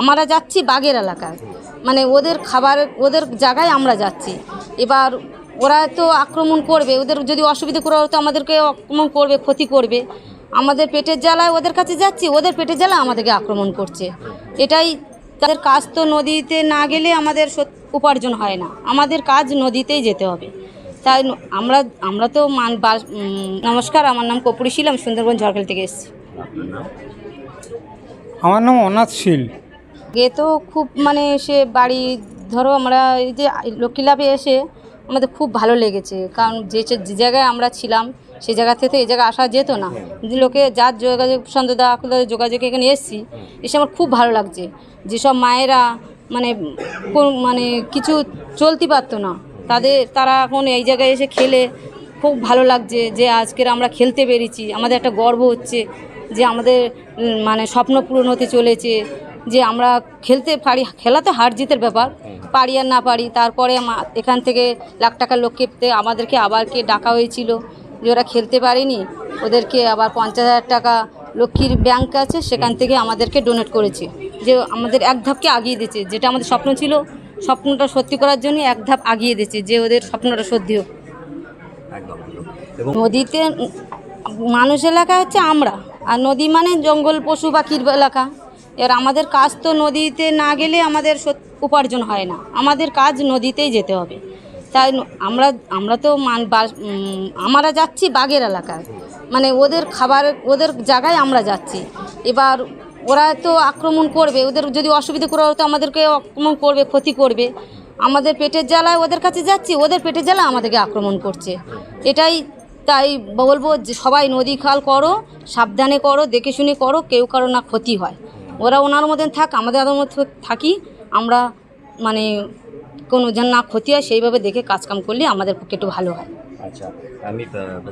আমরা যাচ্ছি বাগের এলাকায়। মানে ওদের খাবার, ওদের জায়গায় আমরা যাচ্ছি। এবার ওরা তো আক্রমণ করবে, ওদের যদি অসুবিধা করে তো আমাদেরকে আক্রমণ করবে, ক্ষতি করবে। আমাদের পেটের জ্বালায় ওদের কাছে যাচ্ছি, ওদের পেটের জ্বালা আমাদেরকে আক্রমণ করছে। এটাই তাদের কাজ তো নদীতে না গেলে আমাদের উপার্জন হয় না। আমাদের কাজ নদীতেই যেতে হবে। তাই আমরা আমরা তো মান নমস্কার, আমার নাম কপুরি ছিলাম সুন্দরবন ঝড়খাল থেকে এসেছি। আমার নাম অনাথ শীল। এ তো খুব মানে সে বাড়ি ধরো আমরা এই যে লক্ষ্মীলাভে এসে আমাদের খুব ভালো লেগেছে। কারণ যে যে জায়গায় আমরা ছিলাম সে জায়গা থেকে তো এই জায়গায় আসা যেত না। যে লোকে যার যোগাযোগ সন্ধ্যা যোগাযোগ এখানে এসেছি এসে আমার খুব ভালো লাগছে। যেসব মায়েরা মানে কোন মানে কিছু চলতে পারতো না। তাদের তারা এখন এই জায়গায় এসে খেলে খুব ভালো লাগছে যে আজকের আমরা খেলতে পেরেছি। আমাদের একটা গর্ব হচ্ছে যে আমাদের মানে স্বপ্ন পূরণ হতে চলেছে। যে আমরা খেলতে পারি খেলাতে হার জিতের ব্যাপার পারি আর না পারি তারপরে এখান থেকে লাখ টাকার লোককে আমাদেরকে আবার কে ডাকা হয়েছিল যে ওরা খেলতে পারেনি ওদেরকে আবার পঞ্চাশ হাজার টাকা লক্ষ্মীর ব্যাংক আছে সেখান থেকে আমাদেরকে ডোনেট করেছে। যে আমাদের এক ধাপকে আগিয়ে দিচ্ছে যেটা আমাদের স্বপ্ন ছিল স্বপ্নটা সত্যি করার জন্য এক ধাপ আগিয়ে দিচ্ছে যে ওদের স্বপ্নটা সত্যি হোক। নদীতে মানুষ এলাকা হচ্ছে আমরা আর নদী মানে জঙ্গল পশু পাখির এলাকা। এবার আমাদের কাজ তো নদীতে না গেলে আমাদের উপার্জন হয় না। আমাদের কাজ নদীতেই যেতে হবে। তাই আমরা আমরা তো মান আমরা যাচ্ছি বাগের এলাকায়। মানে ওদের খাবার, ওদের জায়গায় আমরা যাচ্ছি। এবার ওরা তো আক্রমণ করবে, ওদের যদি অসুবিধা করে তো আমাদেরকে আক্রমণ করবে, ক্ষতি করবে। আমাদের পেটের জ্বালায় ওদের কাছে যাচ্ছি, ওদের পেটের জ্বালা আমাদেরকে আক্রমণ করছে। এটাই তাই বলব যে সবাই নদী খাল করো, সাবধানে করো, দেখে শুনে করো, কেউ কারও না ক্ষতি হয়। ওরা ওনার মধ্যে থাক আমাদের ওদের মধ্যে থাকি আমরা মানে কোনো যেন না ক্ষতি হয় সেইভাবে দেখে কাজকাম করলে আমাদের পক্ষে একটু ভালো হয়। আচ্ছা আমি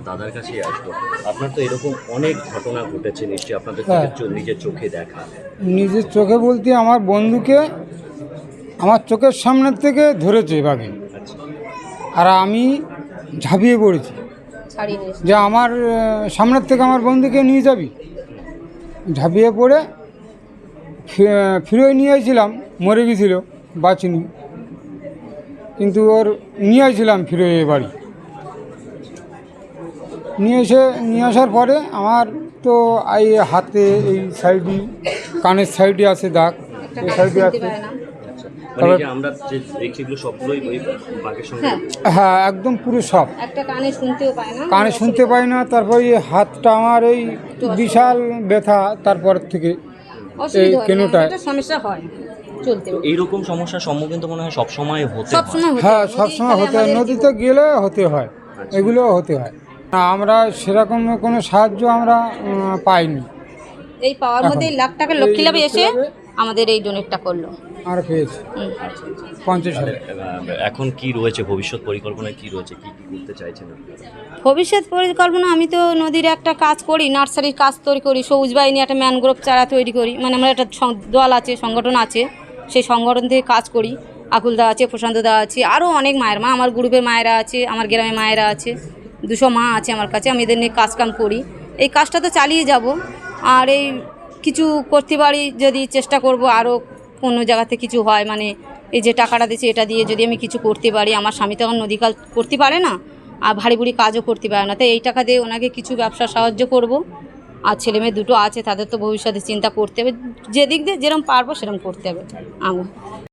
দাদার কাছেই আসব। আপনার তো এরকম অনেক ঘটনা ঘটেছে নিশ্চয়ই আপনাদের হ্যাঁ। চোখে নিজের চোখে দেখা। নিজের চোখে বলতে আমার বন্ধুকে আমার চোখের সামনের থেকে ধরেছে বাঘে আচ্ছা। আর আমি ঝাঁপিয়ে পড়েছি। ছাড়িয়ে যে আমার সামনের থেকে আমার বন্ধুকে নিয়ে যাবি? ঝাঁপিয়ে পড়ে ফিরে নিয়ে আসছিলাম মরে গেছিল বাঁচিনি কিন্তু ওর নিয়ে আসছিলাম ফিরে বাড়ি। নিয়ে এসে নিয়ে আসার পরে আমার তো এই হাতে এই সাইডে কানের সাইডে আছে দাগ। এই সাইডে আছে। মানে হ্যাঁ। হ্যাঁ একদম পুরো সব। কানে শুনতেও পায় না কানে শুনতে পাই না তারপর এই হাতটা আমার এই বিশাল ব্যথা তারপর থেকে। অসুবিধা হয় না, একটা সমস্যা হয়। চলতে এইরকম সমস্যার সম্মুখীন তো মনে হয় সবসময় হতে হয়। হ্যাঁ সবসময় হতে হয়। নদীতে গেলে হতে হয় এগুলো হতে হয়। না, আমরা সেরকম কোনো সাহায্য আমরা পাইনি। এই পাওয়ার মধ্যে লাখ টাকা লক্ষ্মী লাভে এসে আমাদের এই ডোনেটটা করল। আমরা পেয়েছি। পঞ্চাশ এখন কি রয়েছে? ভবিষ্যৎ পরিকল্পনায় কি রয়েছে? কি কি করতে চাইছেন ভবিষ্যৎ পরিকল্পনা আমি তো নদীর একটা কাজ করি নার্সারির কাজ তৈরি করি সবুজ বাহিনী একটা ম্যানগ্রোভ চারা তৈরি করি। মানে আমার একটা দল আছে সংগঠন আছে সেই সংগঠন থেকে কাজ করি। আকুলদা আছে প্রশান্তদা আছে আরও অনেক মায়ের মা আমার গ্রুপের মায়েরা আছে আমার গ্রামের মায়েরা আছে দুশো মা আছে আমার কাছে আমি এদের নিয়ে কাজকাম করি। এই কাজটা তো চালিয়ে যাব। আর এই কিছু করতে পারি, যদি চেষ্টা করব আরও অন্য জায়গাতে কিছু হয় মানে এই যে টাকাটা দিচ্ছে এটা দিয়ে যদি আমি কিছু করতে পারি, আমার স্বামী তখন নদী কাজ করতে পারে না, আর ভারী ভুড়ি কাজও করতে পারে না, তাই এই টাকা দিয়ে ওনাকে কিছু ব্যবসা সাহায্য করব, আর ছেলে মেয়ে দুটো আছে, তাদের তো ভবিষ্যতে চিন্তা করতে হবে, যেদিক দিয়ে যেরকম পারব সেরকম করতে হবে, আমি।